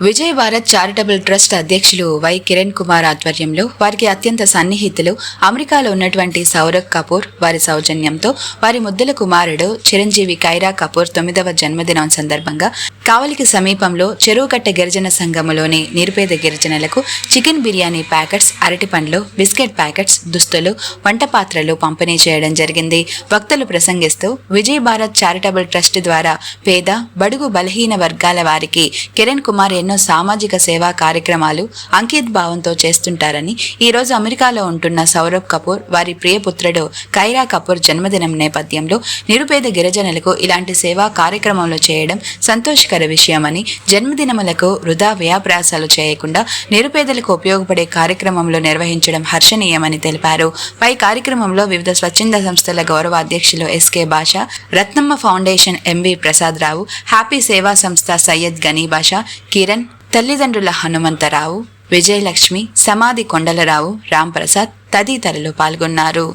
Vijay Bharat charitable trust అధ్యక్షులు Y Kiran Kumar ఆధ్వర్యంలో వారికి అత్యంత సన్నిహితులు అమెరికాలో ఉన్నటువంటి సౌరవ్ కపూర్ వారి సౌజన్యంతో వారి ముద్దల కుమారుడు చిరంజీవి కైరా కపూర్ తొమ్మిదవ జన్మదినం సందర్భంగా కావలికి సమీపంలో చెరువుకట్ట గిరిజన సంఘములోని నిరుపేద గిరిజనులకు చికెన్ బిర్యానీ ప్యాకెట్స్ అరటి పండ్లు బిస్కెట్ ప్యాకెట్స్ దుస్తులు వంట పాత్రలు పంపిణీ చేయడం జరిగింది. వక్తలు ప్రసంగిస్తూ విజయ్ భారత్ చారిటబుల్ ట్రస్ట్ ద్వారా పేద బడుగు బలహీన వర్గాల వారికి కిరణ్ కుమార్ ఎన్నో సామాజిక సేవా కార్యక్రమాలు అంకిత్ భావంతో చేస్తుంటారని ఈ రోజు అమెరికాలో ఉంటున్న సౌరవ్ కపూర్ వారి ప్రియపుత్రుడు కైరా కపూర్ జన్మదినం నేపథ్యంలో నిరుపేద గిరిజనులకు ఇలాంటి సేవా కార్యక్రమంలో చేయడం సంతోషకర విషయమని జన్మదినములకు వృధా వ్యాప్రాసాలు చేయకుండా నిరుపేదలకు ఉపయోగపడే కార్యక్రమంలో నిర్వహించడం హర్షణీయమని తెలిపారు. పై కార్యక్రమంలో వివిధ స్వచ్ఛంద సంస్థల గౌరవ అధ్యక్షులు SK Basha Ratnamma foundation MV Prasad Rao happy సేవా సంస్థ సయ్యద్ గనీ భాష కిరణ్ తల్లిదండ్రుల హనుమంతరావు విజయలక్ష్మి సమాధి కొండలరావు రాంప్రసాద్ తదితరులు పాల్గొన్నారు.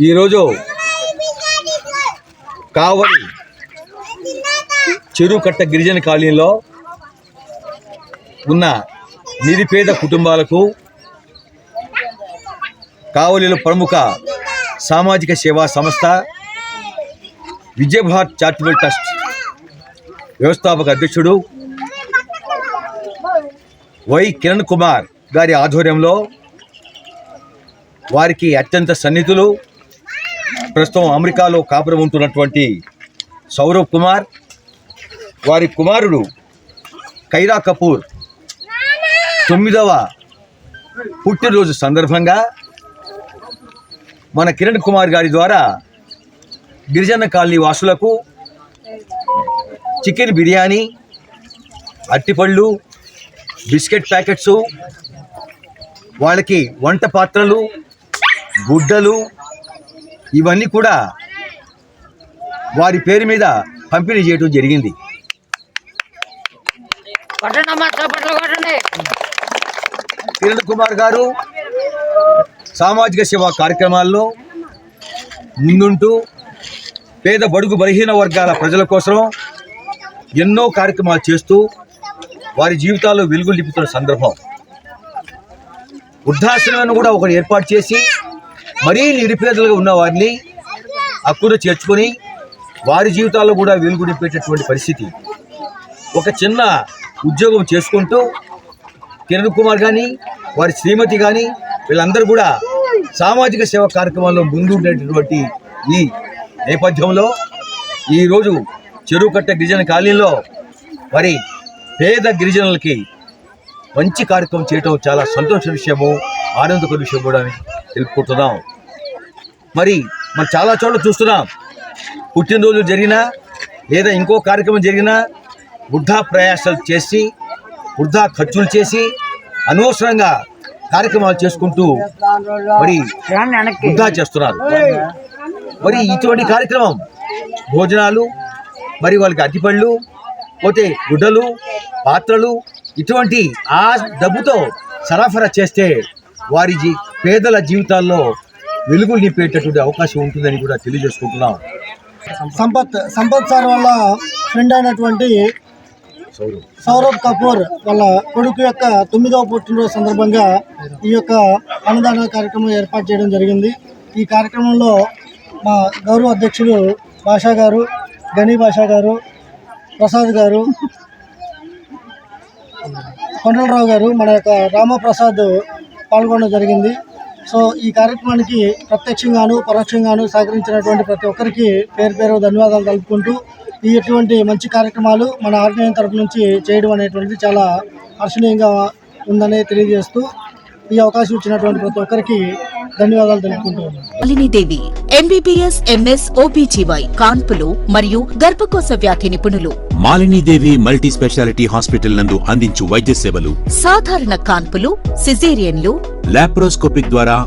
ఈరోజు కావలి చెరుకట్ట గిరిజన కాలనీలో ఉన్న నిరుపేద కుటుంబాలకు కావలిలో ప్రముఖ సామాజిక సేవా సంస్థ విజయభారత్ చారిటబుల్ ట్రస్ట్ వ్యవస్థాపక అధ్యక్షుడు వై కిరణ్ కుమార్ గారి ఆధ్వర్యంలో వారికి అత్యంత సన్నిహితులు ప్రస్తుతం అమెరికాలో కాపురం ఉంటున్నటువంటి సౌరవ్ కుమార్ వారి కుమారుడు కైరా కపూర్ తొమ్మిదవ పుట్టినరోజు సందర్భంగా మన కిరణ్ కుమార్ గారి ద్వారా గిరిజన కాలనీ వాసులకు చికెన్ బిర్యానీ అట్టిపళ్ళు బిస్కెట్ ప్యాకెట్సు వాళ్ళకి వంట పాత్రలు గుడ్డలు ఇవన్నీ కూడా వారి పేరు మీద పంపిణీ చేయడం జరిగింది. కిరణ్ కుమార్ గారు సామాజిక సేవా కార్యక్రమాల్లో ముందుంటూ పేద బడుగు బలహీన వర్గాల ప్రజల కోసం ఎన్నో కార్యక్రమాలు చేస్తూ వారి జీవితాల్లో వెలుగులు నింపుతున్న సందర్భం. వృద్ధాశ్రమాన్ని కూడా ఒకటి ఏర్పాటు చేసి మరీ నిరుపేదలుగా ఉన్న వారిని అక్కున చేర్చుకొని వారి జీవితాల్లో కూడా వెలుగు నింపేటటువంటి పరిస్థితి. ఒక చిన్న ఉద్యోగం చేసుకుంటూ కిరణ్ కుమార్ కానీ వారి శ్రీమతి కానీ వీళ్ళందరూ కూడా సామాజిక సేవ కార్యక్రమాల్లో ముందుండేటటువంటి ఈ నేపథ్యంలో ఈరోజు చెరువు కట్ట గిరిజన కాలనీలో మరి పేద గిరిజనులకి మంచి కార్యక్రమం చేయటం చాలా సంతోష విషయము ఆనందకర విషయం కూడా అని తెలుపుకుంటున్నాం. మరి మనం చాలా చోట్ల చూస్తున్నాం. పుట్టినరోజు జరిగినా లేదా ఇంకో కార్యక్రమం జరిగినా వృద్ధా ప్రయాసాలు చేసి వృద్ధా ఖర్చులు చేసి అనవసరంగా కార్యక్రమాలు చేసుకుంటూ మరి వృద్ధా చేస్తున్నారు. మరి ఇటువంటి కార్యక్రమం భోజనాలు మరి వాళ్ళకి అట్టిపళ్ళు పోతే గుడ్డలు పాత్రలు ఇటువంటి ఆ డబ్బుతో సరఫరా చేస్తే వారి జీ పేదల జీవితాల్లో వెలుగులు నింపేటటువంటి అవకాశం ఉంటుందని కూడా తెలియజేసుకుంటున్నాం. సంపత్ సంపత్ సార్ వాళ్ళ ఫ్రెండ్ అయినటువంటి సౌరవ్. సౌరవ్ కపూర్ వాళ్ళ కొడుకు యొక్క తొమ్మిదవ పుట్టినరోజు సందర్భంగా ఈ యొక్క అన్నదాన కార్యక్రమం ఏర్పాటు చేయడం జరిగింది. ఈ కార్యక్రమంలో మా గౌరవ అధ్యక్షుడు భాషా గారు గనీ భాషా గారు ప్రసాద్ గారు కొండలరావు గారు మన యొక్క రామప్రసాద్ పాల్గొనడం జరిగింది. సో ఈ కార్యక్రమానికి ప్రత్యక్షంగాను పరోక్షంగాను సహకరించినటువంటి ప్రతి ఒక్కరికి పేరు పేరు ధన్యవాదాలు తెలుపుకుంటూ ఈ ఇటువంటి మంచి కార్యక్రమాలు మన ఆర్గనైజేషన్ తరపు నుంచి చేయడం అనేటువంటిది చాలా హర్షణీయంగా ఉందని తెలియజేస్తూ ఈ అవకాశం ఇచ్చినటువంటి ప్రతి ఒక్కరికి ధన్యవాదాలు తెలుపుకుంటూ ఉన్నాను మాలినీదేవి ఎంబీబీఎస్ ఎంఎస్ ఓబీజీవై కాన్పులు మరియు గర్భకోశ వ్యాధి నిపుణులు. మాలినీదేవి మల్టీ స్పెషాలిటీ హాస్పిటల్ నందు అందించు వైద్య సేవలు. సాధారణ కాన్పులు సిజేరియన్లు. లాప్రోస్కోపిక్ ద్వారా